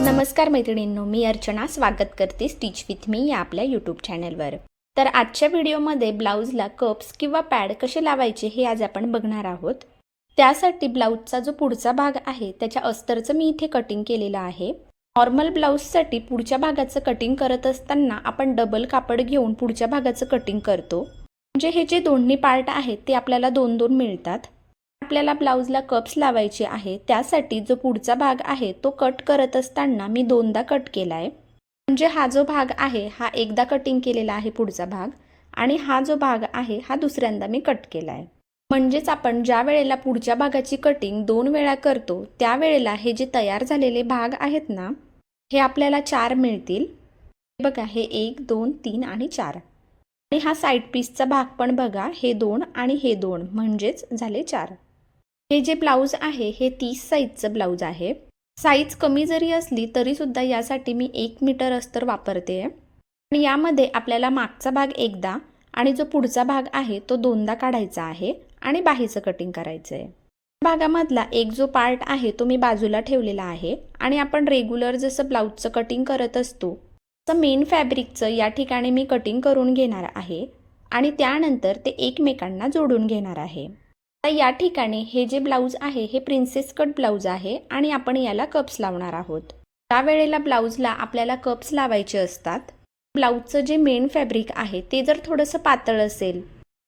नमस्कार मैत्रिणींनो मी अर्चना स्वागत करते स्टिच विथ मी या आपल्या यूट्यूब चॅनलवर तर आजच्या व्हिडिओमध्ये ब्लाऊजला कप्स किंवा पॅड कसे लावायचे हे आज आपण बघणार आहोत. त्यासाठी ब्लाऊजचा जो पुढचा भाग आहे त्याच्या अस्तरचं मी इथे कटिंग केलेलं आहे. नॉर्मल ब्लाऊजसाठी पुढच्या भागाचं कटिंग करत असताना आपण डबल कापड घेऊन पुढच्या भागाचं कटिंग करतो. म्हणजे हे जे दोन्ही पार्ट आहेत ते आपल्याला दोन दोन मिळतात. आपल्याला ब्लाऊजला कप्स लावायचे आहे त्यासाठी जो पुढचा भाग आहे तो कट करत असताना मी दोनदा कट केला आहे म्हणजे हा जो भाग आहे हा एकदा कटिंग केलेला आहे पुढचा भाग आणि हा जो भाग आहे हा दुसऱ्यांदा मी कट केला आहे म्हणजेच आपण ज्या वेळेला पुढच्या भागाची कटिंग दोन वेळा करतो त्यावेळेला हे जे तयार झालेले भाग आहेत ना हे आपल्याला चार मिळतील. हे बघा हे एक दोन तीन आणि चार. आणि हा साईड पीसचा भाग पण बघा हे दोन आणि हे दोन म्हणजेच झाले चार. हे जे ब्लाऊज आहे हे तीस साईजचं ब्लाऊज आहे. साईज कमी जरी असली तरीसुद्धा यासाठी मी एक मीटर अस्तर वापरते. आणि यामध्ये आपल्याला मागचा भाग एकदा आणि जो पुढचा भाग आहे तो दोनदा काढायचा आहे आणि बाहीचं कटिंग करायचं आहे भागामधला एक जो पार्ट आहे तो मी बाजूला ठेवलेला आहे आणि आपण रेग्युलर जसं ब्लाऊजचं कटिंग करत असतो तसं मेन फॅब्रिकचं या ठिकाणी मी कटिंग करून घेणार आहे आणि त्यानंतर ते एकमेकांना जोडून घेणार आहे. तर या ठिकाणी हे जे ब्लाऊज आहे हे प्रिन्सेस कट ब्लाऊज आहे आणि आपण याला कप्स लावणार आहोत. त्या वेळेला ब्लाऊजला आपल्याला कप्स लावायचे असतात. ब्लाऊजचं जे मेन फॅब्रिक आहे ते जर थोडंसं पातळ असेल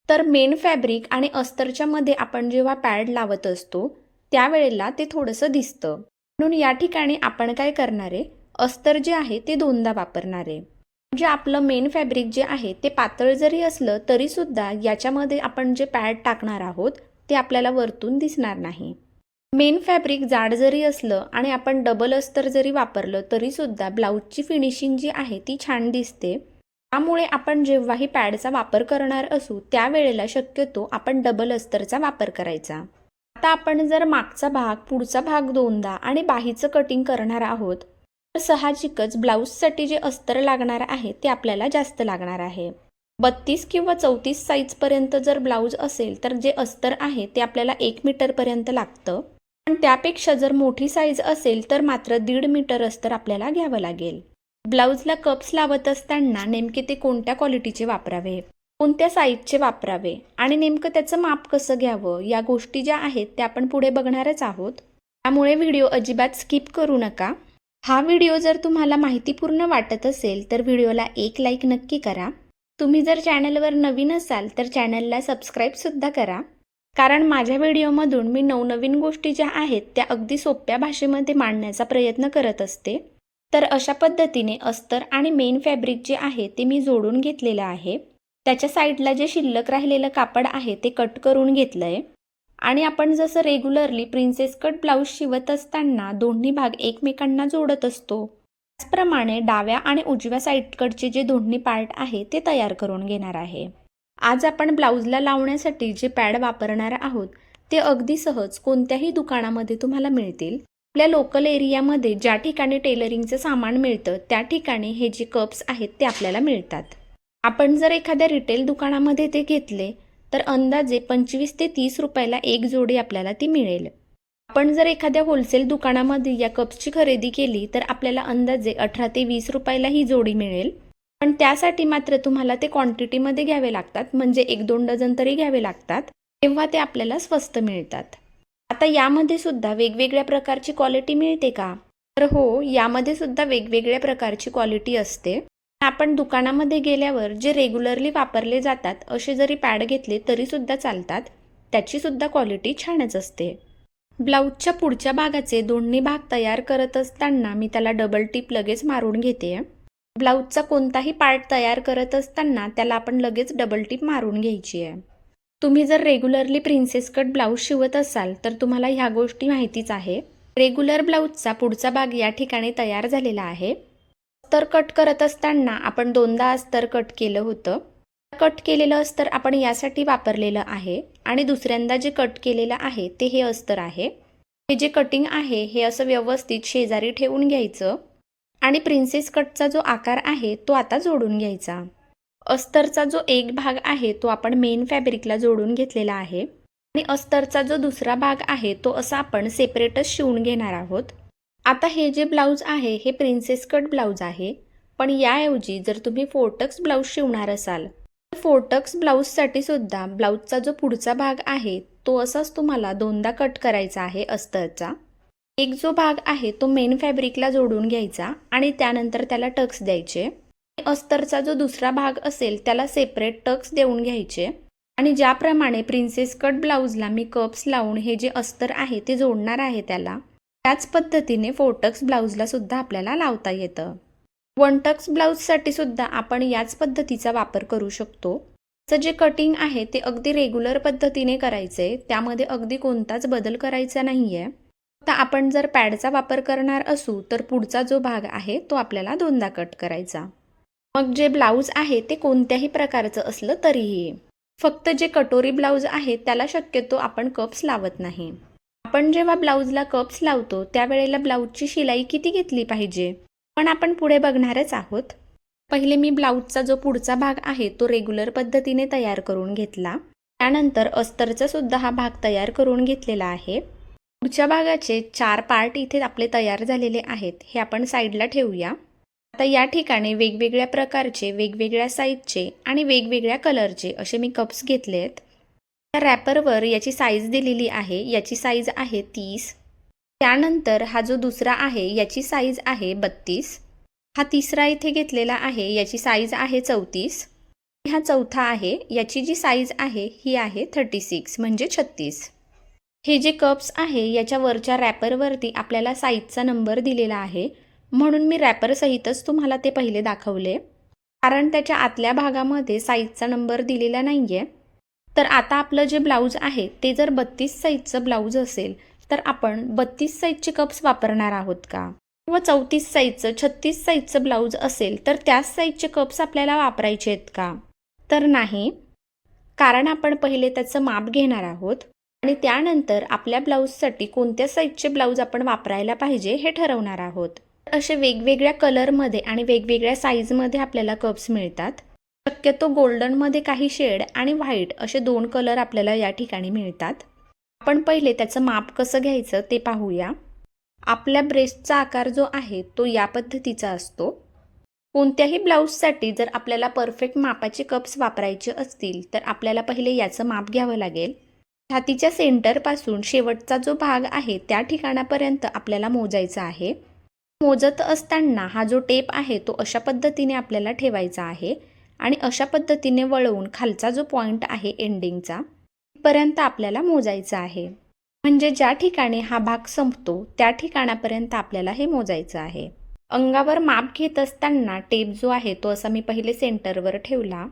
तर मेन फॅब्रिक आणि अस्तरच्या मध्ये आपण जेव्हा पॅड लावत असतो त्यावेळेला ते थोडंसं दिसतं. म्हणून या ठिकाणी आपण काय करणार आहे अस्तर जे आहे ते दोनदा वापरणार आहे. म्हणजे आपलं मेन फॅब्रिक जे आहे ते पातळ जरी असलं तरीसुद्धा याच्यामध्ये आपण जे पॅड टाकणार आहोत ते आपल्याला वरतून दिसणार नाही. मेन फॅब्रिक जाड जरी असलं आणि आपण डबल अस्तर जरी वापरलं तरीसुद्धा ब्लाऊजची फिनिशिंग जी आहे ती छान दिसते. त्यामुळे आपण जेव्हाही पॅडचा वापर करणार असू त्यावेळेला शक्यतो आपण डबल अस्तरचा वापर करायचा. आता आपण जर मागचा भाग पुढचा भाग दोनदा आणि बाहीचं कटिंग करणार आहोत तर साहजिकच ब्लाऊजसाठी जे अस्तर लागणार आहे ते आपल्याला जास्त लागणार आहे. बत्तीस किंवा चौतीस साईजपर्यंत जर ब्लाऊज असेल तर जे अस्तर आहे ते आपल्याला एक मीटरपर्यंत लागतं. पण त्यापेक्षा जर मोठी साईज असेल तर मात्र दीड मीटर अस्तर आपल्याला घ्यावं लागेल. ब्लाऊजला कप्स लावत असताना नेमके ते कोणत्या क्वालिटीचे वापरावे? कोणत्या साईजचे वापरावे? आणि नेमकं त्याचं माप कसं घ्यावं? या गोष्टी ज्या आहेत त्या आपण पुढे बघणारच आहोत. त्यामुळे व्हिडिओ अजिबात स्किप करू नका. हा व्हिडिओ जर तुम्हाला माहितीपूर्ण वाटत असेल तर व्हिडिओला एक लाईक नक्की करा. तुम्ही जर चॅनलवर नवीन असाल तर चॅनलला सबस्क्राईबसुद्धा करा. कारण माझ्या व्हिडिओमधून मी नवनवीन गोष्टी ज्या आहेत त्या अगदी सोप्या भाषेमध्ये मांडण्याचा प्रयत्न करत असते. तर अशा पद्धतीने अस्तर आणि मेन फॅब्रिक जे आहे ते मी जोडून घेतलेलं आहे. त्याच्या साईडला जे शिल्लक राहिलेलं कापड आहे ते कट करून घेतलं आहे आणि आपण जसं रेग्युलरली प्रिन्सेस कट ब्लाऊज शिवत असताना दोन्ही भाग एकमेकांना जोडत असतो. त्याचप्रमाणे डाव्या आणि उजव्या साईडकडचे जे दोन्ही पार्ट आहे ते तयार करून घेणार आहे. आज आपण ब्लाऊजला लावण्यासाठी जे पॅड वापरणार आहोत ते अगदी सहज कोणत्याही दुकानामध्ये तुम्हाला मिळतील. आपल्या लोकल एरियामध्ये ज्या ठिकाणी टेलरिंगचं सामान मिळतं त्या ठिकाणी हे जे कप्स आहेत ते आपल्याला मिळतात. आपण जर एखाद्या रिटेल दुकानामध्ये ते घेतले तर अंदाजे पंचवीस ते तीस रुपयाला एक जोडी आपल्याला ती मिळेल. आपण जर एखाद्या होलसेल दुकानामध्ये या कप्सची खरेदी केली तर आपल्याला अंदाजे अठरा ते वीस रुपयाला ही जोडी मिळेल. पण त्यासाठी मात्र तुम्हाला ते क्वांटिटीमध्ये घ्यावे लागतात म्हणजे एक दोन डझन तरी घ्यावे लागतात तेव्हा ते आपल्याला स्वस्त मिळतात. आता यामध्ये सुद्धा वेगवेगळ्या प्रकारची क्वालिटी मिळते का? तर हो यामध्ये सुद्धा वेगवेगळ्या प्रकारची क्वालिटी असते. आपण दुकानामध्ये गेल्यावर जे रेग्युलरली वापरले जातात असे जरी पॅड घेतले तरी सुद्धा चालतात. त्याची सुद्धा क्वालिटी छानच असते. ब्लाऊजच्या पुढच्या भागाचे दोन्ही भाग तयार करत असताना मी त्याला डबल टिप लगेच मारून घेते. ब्लाऊजचा कोणताही पार्ट तयार करत असताना त्याला आपण लगेच डबल टिप मारून घ्यायची आहे. तुम्ही जर रेग्युलरली प्रिन्सेस कट ब्लाऊज शिवत असाल तर तुम्हाला ह्या गोष्टी माहितीच आहे. रेग्युलर ब्लाऊजचा पुढचा भाग या ठिकाणी तयार झालेला आहे. अस्तर कट करत असताना आपण दोनदा अस्तर कट केलं होतं. कट केलेलं अस्तर आपण यासाठी वापरलेलं आहे. आणि दुसऱ्यांदा जे कट केलेलं आहे ते हे अस्तर आहे. हे जे कटिंग आहे हे असं व्यवस्थित शेजारी ठेवून घ्यायचं. आणि प्रिन्सेस कटचा जो आकार आहे तो आता जोडून घ्यायचा. अस्तरचा जो एक भाग आहे तो आपण मेन फॅब्रिकला जोडून घेतलेला आहे. आणि अस्तरचा जो दुसरा भाग आहे तो असा आपण सेपरेटच शिवून घेणार आहोत. आता हे जे ब्लाऊज आहे हे प्रिन्सेस कट ब्लाऊज आहे. पण याऐवजी जर तुम्ही फोर्टक्स ब्लाऊज शिवणार असाल फोर्टक्स ब्लाऊजसाठी सुद्धा ब्लाऊजचा जो पुढचा भाग आहे तो असाच तुम्हाला दोनदा कट करायचा आहे अस्तरचा. एक जो भाग आहे तो मेन फॅब्रिकला जोडून घ्यायचा आणि त्यानंतर त्याला टक्स द्यायचे. अस्तरचा जो दुसरा भाग असेल त्याला सेपरेट टक्स देऊन घ्यायचे. आणि ज्याप्रमाणे प्रिन्सेस कट ब्लाऊजला मी कप्स लावून हे जे अस्तर आहे ते जोडणार आहे त्याला त्याच पद्धतीने फोटक्स ब्लाऊजला सुद्धा आपल्याला लावता येतं. वनटक्स ब्लाऊजसाठी सुद्धा आपण याच पद्धतीचा वापर करू शकतो. चं जे कटिंग आहे ते अगदी रेग्युलर पद्धतीने करायचे त्यामध्ये अगदी कोणताच बदल करायचा नाही आहे फक्त आपण जर पॅडचा वापर करणार असू तर पुढचा जो भाग आहे तो आपल्याला दोनदा कट करायचा. मग जे ब्लाऊज आहे ते कोणत्याही प्रकारचं असलं तरीही. फक्त जे कटोरी ब्लाऊज आहे त्याला शक्यतो आपण कप्स लावत नाही. आपण जेव्हा ब्लाऊजला कप्स लावतो त्यावेळेला ब्लाऊजची शिलाई किती घेतली पाहिजे? पण आपण पुढे बघणारच आहोत. पहिले मी ब्लाऊजचा जो पुढचा भाग आहे तो रेग्युलर पद्धतीने तयार करून घेतला. त्यानंतर अस्तरचा सुद्धा हा भाग तयार करून घेतलेला आहे. पुढच्या भागाचे चार पार्ट इथे आपले तयार झालेले आहेत हे आपण साईडला ठेवूया. आता या ठिकाणी वेगवेगळ्या प्रकारचे वेगवेगळ्या साईजचे आणि वेगवेगळ्या कलरचे असे मी कप्स घेतले आहेत त्या रॅपरवर याची साईज दिलेली आहे याची साईज आहे तीस. त्यानंतर हा जो दुसरा आहे याची साईज आहे बत्तीस. हा तिसरा इथे घेतलेला आहे याची साईज आहे चौतीस. हा चौथा आहे याची जी साईज आहे ही आहे थर्टी सिक्स म्हणजे छत्तीस. हे जे कप्स आहे याच्या वरच्या रॅपरवरती आपल्याला साईजचा नंबर दिलेला आहे. म्हणून मी रॅपरसहितच तुम्हाला ते पहिले दाखवले. कारण त्याच्या आतल्या भागामध्ये साईजचा नंबर दिलेला नाही आहे तर आता आपलं जे ब्लाऊज आहे ते जर बत्तीस साईजचं ब्लाऊज असेल तर आपण बत्तीस साईजचे कप्स वापरणार आहोत का? किंवा चौतीस साईजचं छत्तीस साईजचं ब्लाऊज असेल तर त्याच साईजचे कप्स आपल्याला वापरायचे आहेत का? तर नाही. कारण आपण पहिले त्याचं माप घेणार आहोत आणि त्यानंतर आपल्या ब्लाऊजसाठी कोणत्या साईजचे ब्लाऊज आपण वापरायला पाहिजे हे ठरवणार आहोत. असे वेगवेगळ्या कलरमध्ये आणि वेगवेगळ्या साईजमध्ये आपल्याला कप्स मिळतात. शक्यतो गोल्डनमध्ये काही शेड आणि व्हाईट असे दोन कलर आपल्याला या ठिकाणी मिळतात. आपण पहिले त्याचं माप कसं घ्यायचं ते पाहूया. आपल्या ब्रेस्टचा आकार जो आहे तो या पद्धतीचा असतो. कोणत्याही ब्लाऊजसाठी जर आपल्याला परफेक्ट मापाचे कप्स वापरायचे असतील तर आपल्याला पहिले याचं माप घ्यावं लागेल. छातीच्या सेंटरपासून शेवटचा जो भाग आहे त्या ठिकाणापर्यंत आपल्याला मोजायचा आहे. मोजत असताना हा जो टेप आहे तो अशा पद्धतीने आपल्याला ठेवायचा आहे आणि अशा पद्धतीने वळवून खालचा जो पॉईंट आहे एंडिंगचा पर्यंत आपल्याला मोजायचं आहे. म्हणजे ज्या ठिकाणी हा भाग संपतो त्या ठिकाणापर्यंत आपल्याला हे मोजायचं आहे. अंगावर माप घेत असताना टेप जो आहे तो असा मी पहिले सेंटरवर ठेवला.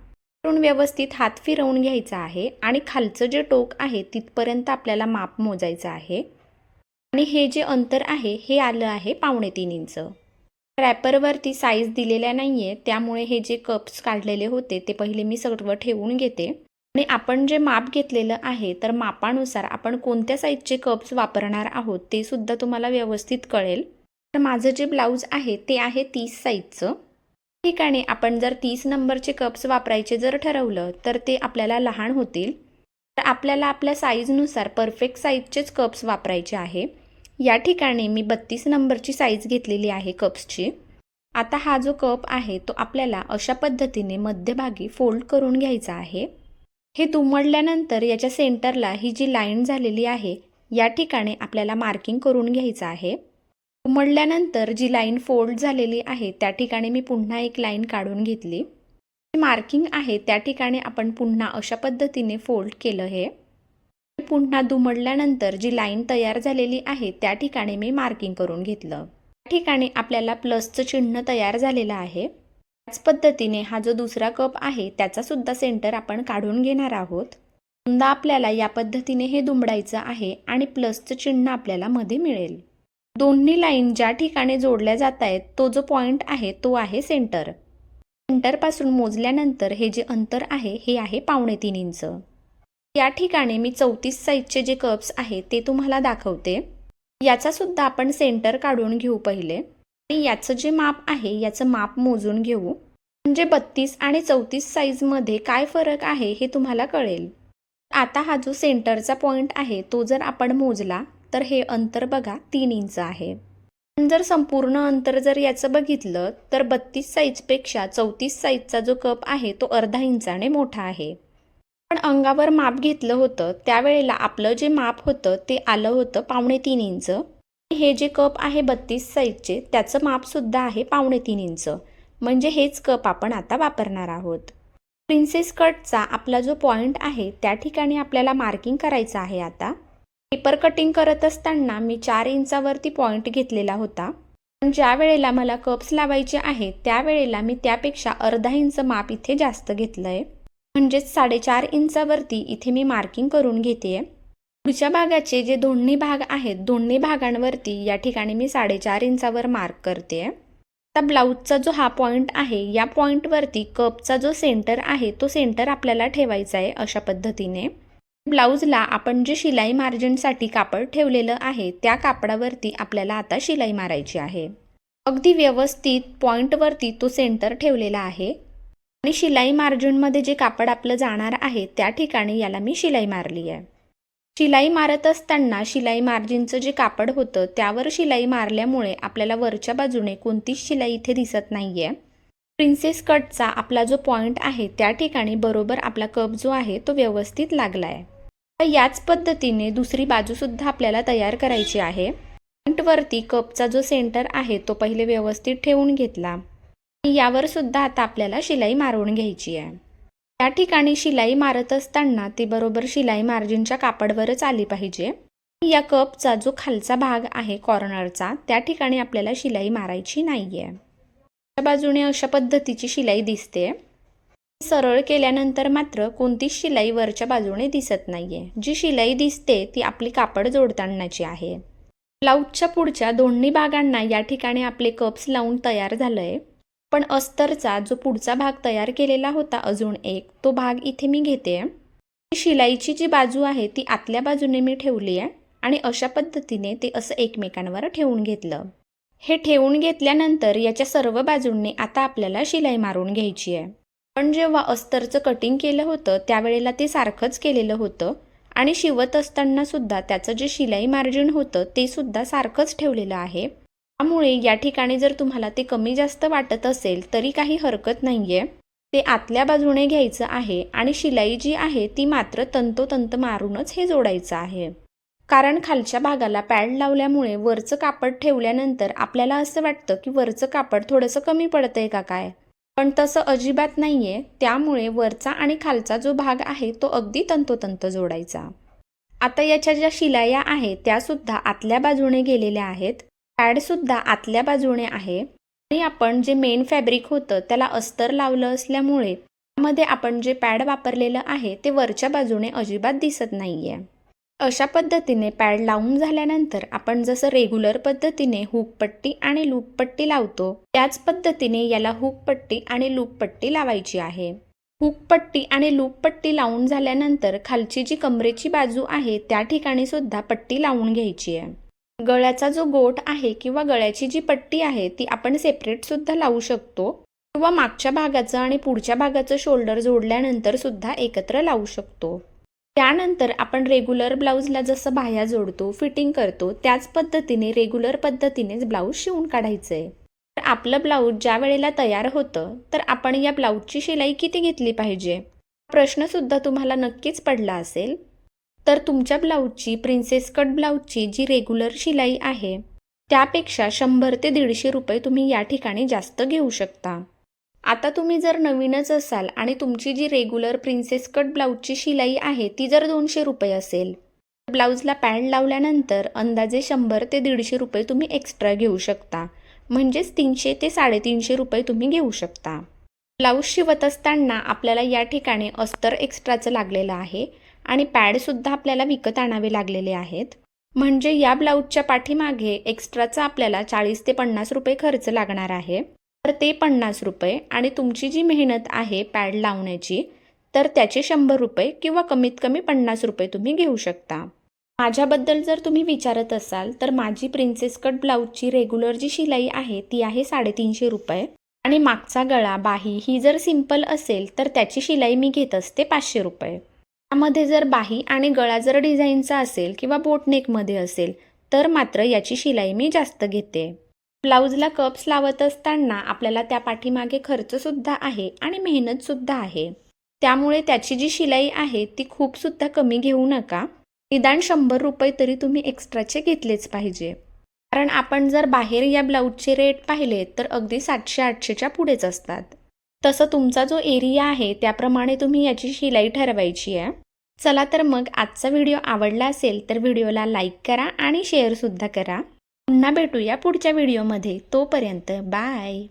करून व्यवस्थित हात फिरवून घ्यायचा आहे आणि खालचं जे टोक आहे तिथपर्यंत आपल्याला माप मोजायचं आहे. आणि हे जे अंतर आहे हे आलं आहे पावणे तीन इंच. रॅपरवरती साईज दिलेल्या नाही आहे त्यामुळे हे जे कप्स काढलेले होते ते पहिले मी सर्व ठेवून घेते. आणि आपण जे माप घेतलेलं आहे तर मापानुसार आपण कोणत्या साईजचे कप्स वापरणार आहोत ते सुद्धा तुम्हाला व्यवस्थित कळेल. तर माझं जे ब्लाऊज आहे ते आहे तीस साईजचं ठिकाणी आपण जर तीस नंबरचे कप्स वापरायचे जर ठरवलं तर ते आपल्याला लहान होतील. तर आपल्याला आपल्या साईजनुसार परफेक्ट साईजचेच कप्स वापरायचे आहे. या ठिकाणी मी बत्तीस नंबरची साईज घेतलेली आहे कप्सची आता हा जो कप आहे तो आपल्याला अशा पद्धतीने मध्यभागी फोल्ड करून घ्यायचा आहे. हे दुमडल्यानंतर याच्या सेंटरला ही जी लाईन झालेली आहे या ठिकाणी आपल्याला मार्किंग करून घ्यायचं आहे. दुमडल्यानंतर जी लाईन फोल्ड झालेली आहे त्या ठिकाणी मी पुन्हा एक लाईन काढून घेतली. मार्किंग आहे त्या ठिकाणी आपण पुन्हा अशा पद्धतीने फोल्ड केलं हे. पुन्हा दुमडल्यानंतर जी लाईन तयार झालेली आहे त्या ठिकाणी मी मार्किंग करून घेतलं. त्या ठिकाणी आपल्याला प्लसचं चिन्ह तयार झालेलं आहे. त्याच पद्धतीने हा जो दुसरा कप आहे त्याचा सुद्धा सेंटर आपण काढून घेणार आहोत. समजा आपल्याला या पद्धतीने हे दुमडायचं आहे आणि प्लसचं चिन्ह आपल्याला मध्ये मिळेल. दोन्ही लाईन ज्या ठिकाणी जोडल्या जात आहेत तो जो पॉईंट आहे तो आहे सेंटर. सेंटरपासून मोजल्यानंतर हे जे अंतर आहे हे आहे पावणे तीन इंच. या ठिकाणी मी चौतीस साईजचे जे कप्स आहेत ते तुम्हाला दाखवते. याचा सुद्धा आपण सेंटर काढून घेऊ पहिले. आणि याचं जे माप आहे याचं माप मोजून घेऊ. म्हणजे बत्तीस आणि चौतीस साईजमध्ये काय फरक आहे हे तुम्हाला कळेल. आता हा जो सेंटरचा पॉईंट आहे तो जर आपण मोजला तर हे अंतर बघा तीन इंच आहे. पण जर संपूर्ण अंतर जर याचं बघितलं तर बत्तीस साईजपेक्षा चौतीस साईजचा जो कप आहे तो अर्धा इंचाने मोठा आहे. पण अंगावर माप घेतलं होतं त्यावेळेला आपलं जे माप होतं ते आलं होतं पावणे तीन इंच. हे जे कप आहे बत्तीस साईजचे त्याचं मापसुद्धा आहे पावणे तीन इंच. म्हणजे हेच कप आपण आता वापरणार आहोत. प्रिन्सेस कटचा आपला जो पॉईंट आहे त्या ठिकाणी आपल्याला मार्किंग करायचं आहे आता. पेपर कटिंग करत असताना मी चार इंचावरती पॉईंट घेतलेला होता. पण ज्या वेळेला मला कप्स लावायचे आहेत त्यावेळेला मी त्यापेक्षा अर्धा इंच माप इथे जास्त घेतलं आहे म्हणजेच साडेचार इंचावरती इथे मी मार्किंग करून घेते आहे पुढच्या भागाचे जे दोन्ही भाग आहेत दोन्ही भागांवरती या ठिकाणी मी साडेचार इंचावर मार्क करते. आता ब्लाऊजचा जो हा पॉईंट आहे या पॉईंटवरती कपचा जो सेंटर आहे तो सेंटर आपल्याला ठेवायचा आहे अशा पद्धतीने. ब्लाऊजला आपण जे शिलाई मार्जिनसाठी कापड ठेवलेलं आहे त्या कापडावरती आपल्याला आता शिलाई मारायची आहे. अगदी व्यवस्थित पॉईंटवरती तो सेंटर ठेवलेला आहे. आणि शिलाई मार्जिनमध्ये जे कापड आपलं जाणार आहे त्या ठिकाणी याला मी शिलाई मारली आहे. शिलाई मारत असताना शिलाई मार्जिनचं जे कापड होतं त्यावर शिलाई मारल्यामुळे आपल्याला वरच्या बाजूने कोणतीच शिलाई इथे दिसत नाही आहे प्रिन्सेस कटचा आपला जो पॉईंट आहे त्या ठिकाणी बरोबर आपला कप जो आहे तो व्यवस्थित लागला आहे याच पद्धतीने दुसरी बाजूसुद्धा आपल्याला तयार करायची आहे. पॉईंटवरती कपचा जो सेंटर आहे तो पहिले व्यवस्थित ठेवून घेतला. आणि यावर सुद्धा आता आपल्याला शिलाई मारवून घ्यायची आहे. या ठिकाणी शिलाई मारत असताना ती बरोबर शिलाई मार्जिनच्या कापडवरच आली पाहिजे. या कपचा जो खालचा भाग आहे कॉर्नरचा त्या ठिकाणी आपल्याला शिलाई मारायची नाही आहे त्या बाजूने अशा पद्धतीची शिलाई दिसते. सरळ केल्यानंतर मात्र कोणतीच शिलाई वरच्या बाजूने दिसत नाहीये. जी शिलाई दिसते ती आपली कापड जोडतानाची आहे. ब्लाऊजच्या पुढच्या दोन्ही भागांना या ठिकाणी आपले कप्स लावून तयार झालंय. पण अस्तरचा जो पुढचा भाग तयार केलेला होता अजून एक तो भाग इथे मी घेते. शिलाईची जी बाजू आहे ती आतल्या बाजूने मी ठेवली आहे आणि अशा पद्धतीने ते असं एकमेकांवर ठेवून घेतलं. हे ठेवून घेतल्यानंतर याच्या सर्व बाजूंनी आता आपल्याला शिलाई मारून घ्यायची आहे. पण जेव्हा अस्तरचं कटिंग केलं होतं त्यावेळेला ते सारखंच केलेलं होतं आणि शिवत असताना सुद्धा त्याचं जे शिलाई मार्जिन होतं ते सुद्धा सारखंच ठेवलेलं आहे. त्यामुळे या ठिकाणी जर तुम्हाला ते कमी जास्त वाटत असेल तरी काही हरकत नाही आहे ते आतल्या बाजूने घ्यायचं आहे आणि शिलाई जी आहे ती मात्र तंतोतंत मारूनच हे जोडायचं आहे. कारण खालच्या भागाला पॅड लावल्यामुळे वरचं कापड ठेवल्यानंतर आपल्याला असं वाटतं की वरचं कापड थोडंसं कमी पडतंय का काय? पण तसं अजिबात नाही आहे त्यामुळे वरचा आणि खालचा जो भाग आहे तो अगदी तंतोतंत जोडायचा. आता याच्या ज्या शिलाया आहेत त्यासुद्धा आतल्या बाजूने गेलेल्या आहेत. पॅडसुद्धा आतल्या बाजूने आहे. आणि आपण जे मेन फॅब्रिक होतं त्याला अस्तर लावलं असल्यामुळे त्यामध्ये आपण जे पॅड वापरलेलं आहे ते वरच्या बाजूने अजिबात दिसत नाही आहे अशा पद्धतीने पॅड लावून झाल्यानंतर आपण जसं रेग्युलर पद्धतीने हुकपट्टी आणि लूपपट्टी लावतो त्याच पद्धतीने याला हुकपट्टी आणि लूपपट्टी लावायची आहे. हुकपट्टी आणि लूपपट्टी लावून झाल्यानंतर खालची जी कमरेची बाजू आहे त्या ठिकाणी सुद्धा पट्टी लावून घ्यायची आहे. गळ्याचा जो गोट आहे किंवा गळ्याची जी पट्टी आहे ती आपण सेपरेट सुद्धा लावू शकतो. किंवा मागच्या भागाचं आणि पुढच्या भागाचं शोल्डर जोडल्यानंतर सुद्धा एकत्र लावू शकतो. त्यानंतर आपण रेग्युलर ब्लाऊजला जसं बाह्या जोडतो फिटिंग करतो त्याच पद्धतीने रेग्युलर पद्धतीनेच ब्लाऊज शिवून काढायचं आहे तर आपलं ब्लाऊज ज्या वेळेला तयार होतं तर आपण या ब्लाऊजची शिलाई किती घेतली पाहिजे? प्रश्नसुद्धा तुम्हाला नक्कीच पडला असेल. तर तुमच्या ब्लाऊजची प्रिन्सेस कट ब्लाऊजची जी रेग्युलर शिलाई आहे त्यापेक्षा शंभर ते दीडशे रुपये तुम्ही या ठिकाणी जास्त घेऊ शकता. आता तुम्ही जर नवीनच असाल आणि तुमची जी रेग्युलर प्रिन्सेस कट ब्लाऊजची शिलाई आहे ती जर दोनशे रुपये असेल तर ब्लाऊजला पॅड लावल्यानंतर अंदाजे शंभर ते दीडशे रुपये तुम्ही एक्स्ट्रा घेऊ शकता. म्हणजेच तीनशे ते साडेतीनशे रुपये तुम्ही घेऊ शकता. ब्लाऊज शिवत असताना आपल्याला या ठिकाणी अस्तर एक्स्ट्राचं लागलेलं आहे. आणि पॅडसुद्धा आपल्याला विकत आणावे लागलेले आहेत. म्हणजे या ब्लाऊजच्या पाठीमागे एक्स्ट्राचा आपल्याला चाळीस ते पन्नास रुपये खर्च लागणार आहे. तर ते पन्नास रुपये आणि तुमची जी मेहनत आहे पॅड लावण्याची तर त्याचे शंभर रुपये किंवा कमीत कमी पन्नास रुपये तुम्ही घेऊ शकता. माझ्याबद्दल जर तुम्ही विचारत असाल तर माझी प्रिन्सेस कट ब्लाऊजची रेग्युलर जी शिलाई आहे ती आहे साडेतीनशे रुपये. आणि मागचा गळा बाही ही जर सिंपल असेल तर त्याची शिलाई मी घेत असते पाचशे रुपये. त्यामध्ये जर बाही आणि गळा जर डिझाईनचा असेल किंवा बोटनेकमध्ये असेल तर मात्र याची शिलाई मी जास्त घेते. ब्लाऊजला कप्स लावत असताना आपल्याला त्या पाठीमागे खर्चसुद्धा आहे आणि मेहनतसुद्धा आहे. त्यामुळे त्याची जी शिलाई आहे ती खूपसुद्धा कमी घेऊ नका. निदान शंभर रुपये तरी तुम्ही एक्स्ट्राचे घेतलेच पाहिजे. कारण आपण जर बाहेर या ब्लाऊजचे रेट पाहिले तर अगदी सातशे आठशेच्या पुढेच असतात. तसं तुमचा जो एरिया आहे त्याप्रमाणे तुम्ही याची शिलाई ठरवायची आहे. चला तर मग आजचा व्हिडिओ आवडला असेल तर व्हिडिओला लाईक करा आणि शेअरसुद्धा करा. पुन्हा भेटूया पुढच्या व्हिडिओमध्ये. तोपर्यंत बाय.